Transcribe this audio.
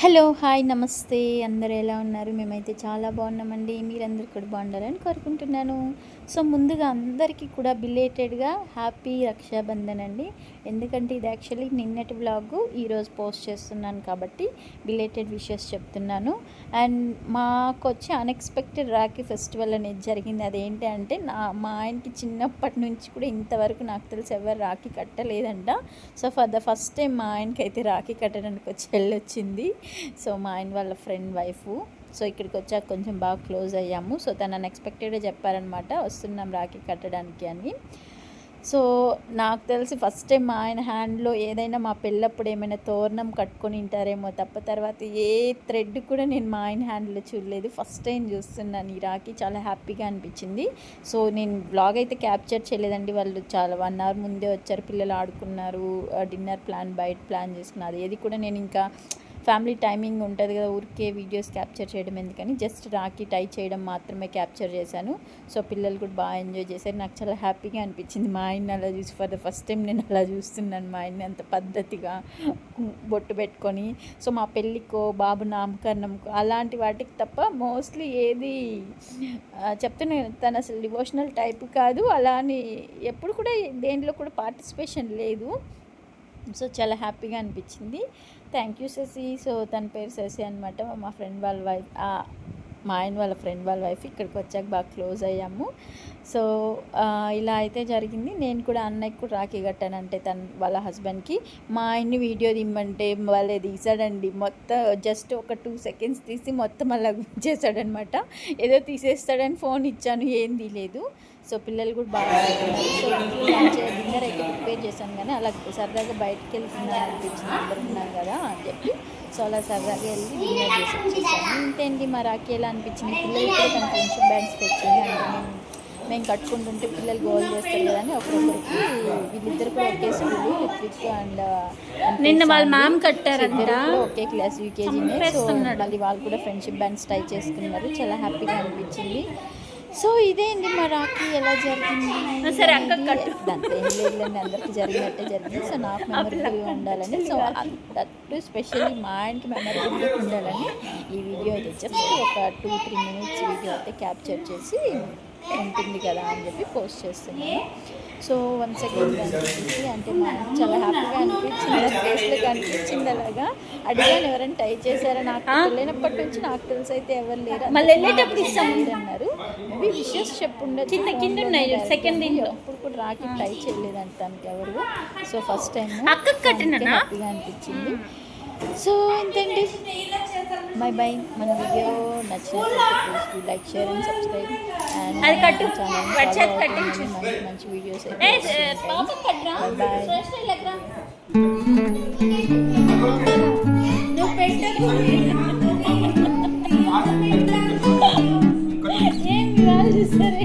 Hello hi నమస్తే. అందరూ ఎలా ఉన్నారు? మేమైతే చాలా బాగున్నామండి. మీరందరూ కూడా బాగుండాలని కోరుకుంటున్నాను. సో ముందుగా అందరికీ కూడా బిలేటెడ్గా హ్యాపీ రక్షాబంధన్ అండి. ఎందుకంటే ఇది యాక్చువల్లీ నిన్నటి వ్లాగు ఈరోజు పోస్ట్ చేస్తున్నాను కాబట్టి బిలేటెడ్ విషెస్ చెప్తున్నాను. అండ్ మాకు వచ్చి అన్ఎక్స్పెక్టెడ్ రాఖీ ఫెస్టివల్ అనేది జరిగింది. అదేంటి అంటే నా మా ఆయనకి చిన్నప్పటి నుంచి కూడా ఇంతవరకు నాకు తెలిసి ఎవరు Rakhi కట్టలేదంట. So for the first time మా ఆయనకి అయితే రాఖీ కట్టడానికి వచ్చి వెళ్ళొచ్చింది. సో మా ఆయన వాళ్ళ ఫ్రెండ్ వైఫ్ సో ఇక్కడికి వచ్చాక కొంచెం బాగా క్లోజ్ అయ్యాము. సో తను అన్ఎక్స్పెక్టెడ్గా చెప్పారనమాట వస్తున్నాం రాఖీ కట్టడానికి అని. సో నాకు తెలిసి ఫస్ట్ టైం మా ఆయన హ్యాండ్లో ఏదైనా మా పెళ్ళప్పుడు ఏమైనా తోరణం కట్టుకొని ఉంటారేమో తప్ప తర్వాత ఏ థ్రెడ్ కూడా నేను మా ఆయన హ్యాండ్లో చూడలేదు. ఫస్ట్ టైం చూస్తున్నాను ఈ రాఖీ చాలా హ్యాపీగా అనిపించింది. సో నేను బ్లాగ్ అయితే క్యాప్చర్ చేయలేదండి. వాళ్ళు చాలా వన్ అవర్ ముందే వచ్చారు పిల్లలు ఆడుకున్నారు డిన్నర్ ప్లాన్ బయట ప్లాన్ చేసుకున్నారు. ఏది కూడా నేను ఇంకా ఫ్యామిలీ టైమింగ్ ఉంటుంది కదా ఊరికే వీడియోస్ క్యాప్చర్ చేయడం ఎందుకని జస్ట్ రాకి టై చేయడం మాత్రమే క్యాప్చర్ చేశాను. సో పిల్లలు కూడా బాగా ఎంజాయ్ చేశారు. నాకు చాలా హ్యాపీగా అనిపించింది. మా ఆయన్ని అలా చూసి ఫర్ ద ఫస్ట్ టైం నేను అలా చూస్తున్నాను మా ఆయన్ని అంత పద్ధతిగా బొట్టు పెట్టుకొని. సో మా పెళ్ళికో బాబు నామకరణంకో అలాంటి వాటికి తప్ప మోస్ట్లీ ఏది చెప్తున్నా తను అసలు డివోషనల్ టైప్ కాదు. అలా అని ఎప్పుడు కూడా దేంట్లో కూడా పార్టిసిపేషన్ లేదు. సో చాలా హ్యాపీగా అనిపించింది. Thank you Shashi. సో తన పేరు శశి అనమాట మా ఫ్రెండ్ వాళ్ళ వైఫ్ మా ఆయన వాళ్ళ ఫ్రెండ్ వాళ్ళ వైఫ్ ఇక్కడికి వచ్చాక బాగా క్లోజ్ అయ్యాము. సో ఇలా అయితే జరిగింది. నేను కూడా అన్నయ్యకి కూడా రాఖీ కట్టానంటే తన వాళ్ళ హస్బెండ్కి మా ఆయన్ని వీడియో దిమ్మంటే వాళ్ళే తీసాడండి మొత్తం జస్ట్ ఒక టూ సెకండ్స్ తీసి మొత్తం అలా చేశాడనమాట ఏదో తీసేస్తాడని ఫోన్ ఇచ్చాను. ఏం తీయలేదు సో పిల్లలు కూడా బాగా సో డిన్నర్ అయితే ప్రిపేర్ చేశాను. కానీ అలా సరదాగా బయటకు వెళ్తున్నాను అనిపించింది. అందరు ఉన్నాం కదా అని చెప్పి. సో అలా సరదాగా వెళ్ళి డిన్నర్ చేసి వచ్చేసాను ఇంతేంటి మా రాఖీ ఎలా అనిపించింది? పిల్లలు కూడా తన ఫ్రెండ్షిప్ బ్యాండ్స్ తెచ్చింది అంటే మేము మేము కట్టుకుంటుంటే పిల్లలు గోల్ చేస్తారు కదా అని ఒకరొకరికి వీళ్ళిద్దరు కూడా ఒకే స్కూల్ రిత్విక్ అండ్ నిన్న వాళ్ళ మ్యామ్ కట్టారంట. ఒకే క్లాస్ యూకేజీ సో. మళ్ళీ వాళ్ళు కూడా ఫ్రెండ్షిప్ బ్యాండ్స్ ట్రై చేసుకున్నారు. చాలా హ్యాపీగా అనిపించింది. సో ఇదే అండి మా రాఖీ ఎలా జరిగింది? సరే, అక్కకి కట్టు. ఏం లేదులేండి అందరికీ జరిగినట్టే జరిగింది. సో నాకు మెమరబుల్గా ఉండాలని సో దట్టు స్పెషల్లీ మా ఆయనకి మెమరబుల్గా ఉండాలని ఈ వీడియో అయితే జస్ట్ ఒక టూ త్రీ మినిట్స్ వీడియో అయితే క్యాప్చర్ చేసి ఉంటుంది కదా అని చెప్పి పోస్ట్ చేస్తున్నాను. సో వన్ సెకండ్ అనిపించింది అంటే ఆయన చాలా హ్యాపీగా అనిపించింది. ఫేస్లో కనిపించింది అలాగా. అడిగాను ఎవరైనా టై చేశారా? నాకు వెళ్ళినప్పటి నుంచి నాకు తెలిసి అయితే ఎవరు లేరు. మళ్ళీ వెళ్ళేటప్పుడు ఇస్తాం. అన్నారు. మేబీ విషెస్ చెప్పుండొచ్చు. కింద- కింద ఉన్నాయి, దీంట్లో. అప్పుడు కూడా రాకి ట్రై చేయలేదంట తనకి ఎవరు. So first time? హ్యాపీగా అనిపించింది. సో అంతండి బై బై మన వీడియో నచ్చినట్లయితే like share and subscribe and అది కట్టు. ఛానల్ కట్టించు. మంచి మంచి వీడియోస్ ఏ, బాయ్ వాళ్ళు చూస్తారే